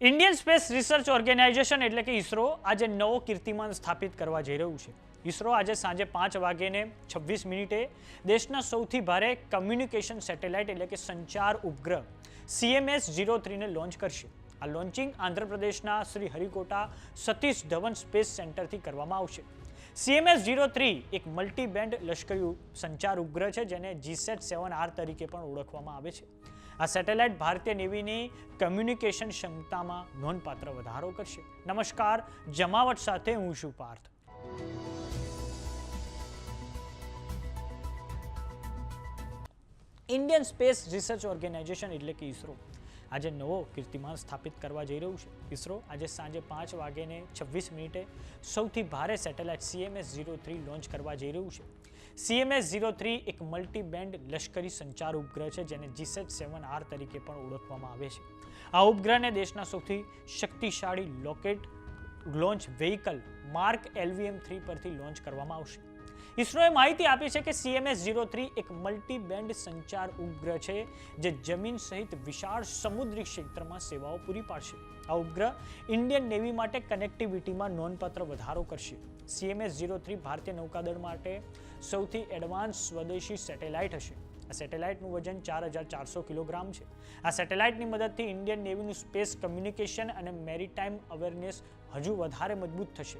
Indian space research organisation એટલે કે ઇસરો આજે નવો કીર્તિમાન સ્થાપિત કરવા જઈ રહ્યું છે. ઇસરો આજે સાંજે પાંચ વાગ્યે છવ્વીસ મિનિટે દેશના સૌથી ભારે કમ્યુનિકેશન સેટેલાઇટ એટલે કે સંચાર ઉપગ્રહ સીએમએસ જીરો થ્રીને લોન્ચ કરશે. આ લોન્ચિંગ આંધ્રપ્રદેશના શ્રી હરિકોટા સતીશ ધવન સ્પેસ સેન્ટરથી કરવામાં આવશે. સીએમએસ ઝીરો થ્રી એક મલ્ટીબેન્ડ લશ્કરી સંચાર ઉપગ્રહ છે, જેને જીસેટ સેવન આર તરીકે પણ ઓળખવામાં આવે છે. આ સેટેલાઇટ ભારતીય નેવીની કમ્યુનિકેશન ક્ષમતામાં નોંધપાત્ર વધારો કરશે. નમસ્કાર, જમાવટ સાથે હું છું Parth. Indian space research organisation એટલે કે ઇસરો આજે નવો કીર્તિમાન સ્થાપિત કરવા જઈ રહ્યું છે. ઇસરો આજે સાંજે પાંચ વાગ્યે છવ્વીસ મિનિટે સૌથી ભારે satellite CMS zero three launch કરવા જઈ રહ્યું છે. સીએમએસ ઝીરો થ્રી એક મલ્ટીબેન્ડ લશ્કરી સંચાર ઉપગ્રહ છે, જેને જીસેટ સેવન આર તરીકે પણ ઓળખવામાં આવે છે. આ ઉપગ્રહને દેશના સૌથી શક્તિશાળી rocket launch vehicle mark LVM three પરથી લોન્ચ કરવામાં આવશે. ઇસરોએ માહિતી આપી છે કે સીએમએસ ઝીરો થ્રી એક મલ્ટીબેન્ડ સંચાર ઉપગ્રહ છે, જે જમીન સહિત વિશાળ સમુદ્રી ક્ષેત્રમાં સેવાઓ પૂરી પાડશે. આ ઉપગ્રહ ઇન્ડિયન નેવી માટે કનેક્ટિવિટીમાં નોંધપાત્ર વધારો કરશે. સીએમએસ ઝીરો થ્રી ભારતીય નૌકાદળ માટે સૌથી એડવાન્સ સ્વદેશી સેટેલાઇટ હશે. આ સેટેલાઇટનું વજન ચાર હજાર ચારસો કિલોગ્રામ છે. આ સેટેલાઇટની મદદથી ઇન્ડિયન નેવીનું સ્પેસ કમ્યુનિકેશન અને મેરીટાઈમ અવેરનેસ હજુ વધારે મજબૂત થશે.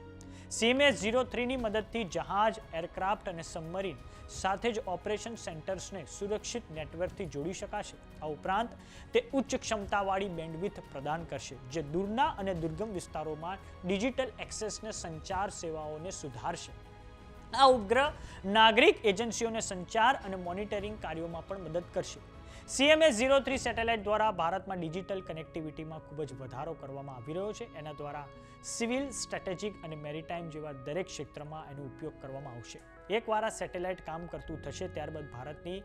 સીએમએસ ઝીરો થ્રીની મદદથી જહાજ, એરક્રાફ્ટ અને સબમરીન સાથે જ ઓપરેશન સેન્ટર્સને સુરક્ષિત નેટવર્કથી જોડી શકાશે. આ ઉપરાંત, તે ઉચ્ચ ક્ષમતાવાળી બેન્ડવિથ પ્રદાન કરશે, જે દૂરના અને દુર્ગમ વિસ્તારોમાં ડિજિટલ એક્સેસને સંચાર સેવાઓને સુધારશે. આ ઉપગ્રહ નાગરિક એજન્સીઓને સંચાર અને મોનિટરિંગ કાર્યોમાં પણ મદદ કરશે. સીએમએસ ઝીરો થ્રી સેટેલાઇટ દ્વારા ભારતમાં ડિજિટલ કનેક્ટિવિટીમાં ખૂબ જ વધારો કરવામાં આવી રહ્યો છે. એના દ્વારા સિવિલ, સ્ટ્રેટેજિક અને મેરીટાઈમ જેવા દરેક ક્ષેત્રમાં એનો ઉપયોગ કરવામાં આવશે. એકવાર આ સેટેલાઇટ કામ કરતું થશે, ત્યારબાદ ભારતની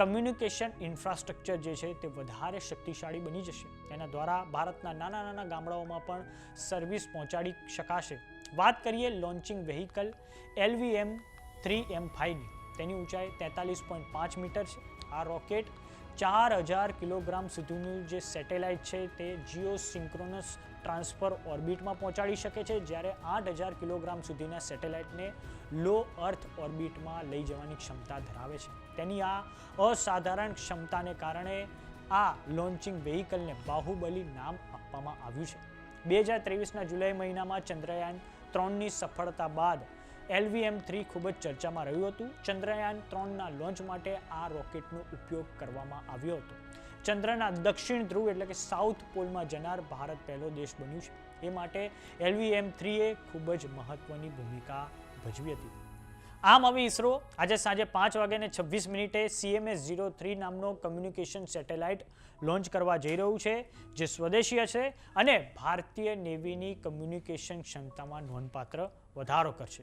કમ્યુનિકેશન ઇન્ફ્રાસ્ટ્રક્ચર જે છે તે વધારે શક્તિશાળી બની જશે. એના દ્વારા ભારતના નાના નાના ગામડાઓમાં પણ સર્વિસ પહોંચાડી શકાશે. વાત કરીએ launching vehicle LVM three M ફાઈવની. તેની ઊંચાઈ તેતાલીસ પોઈન્ટ પાંચ મીટર છે. આ રોકેટ ચાર હજાર કિલોગ્રામ સુધીનું જે સેટેલાઇટ છે તે જીઓ સિંક્રોનસ ટ્રાન્સફર ઓર્બિટમાં પહોંચાડી શકે છે, જ્યારે આઠ હજાર કિલોગ્રામ સુધીના સેટેલાઇટને લો અર્થ ઓર્બિટમાં લઈ જવાની ક્ષમતા ધરાવે છે. તેની આ અસાધારણ ક્ષમતાને કારણે આ લોન્ચિંગ વેહિકલને બાહુબલી નામ આપવામાં આવ્યું છે. બે હજાર ત્રેવીસના જુલાઈ મહિનામાં ચંદ્રયાન ત્રણની સફળતા બાદ એલવીએમ થ્રી ખૂબ જ ચર્ચામાં રહ્યું હતું. ચંદ્રયાન ત્રણના લોન્ચ માટે આ રોકેટનો ઉપયોગ કરવામાં આવ્યો હતો. ચંદ્રના દક્ષિણ ધ્રુવ એટલે કે સાઉથ પોલમાં જનાર ભારત પહેલો દેશ બન્યું છે. એ માટે એલવીએમ થ્રીએ ખૂબ જ મહત્વની ભૂમિકા ભજવી હતી. આમ હવે ઇસરો આજે સાંજે પાંચ વાગ્યાને છવ્વીસ મિનિટે સીએમએસ ઝીરો થ્રી નામનો કમ્યુનિકેશન સેટેલાઇટ લોન્ચ કરવા જઈ રહ્યું છે, જે સ્વદેશી છે અને ભારતીય નેવીની કમ્યુનિકેશન ક્ષમતામાં નોંધપાત્ર વધારો કરશે.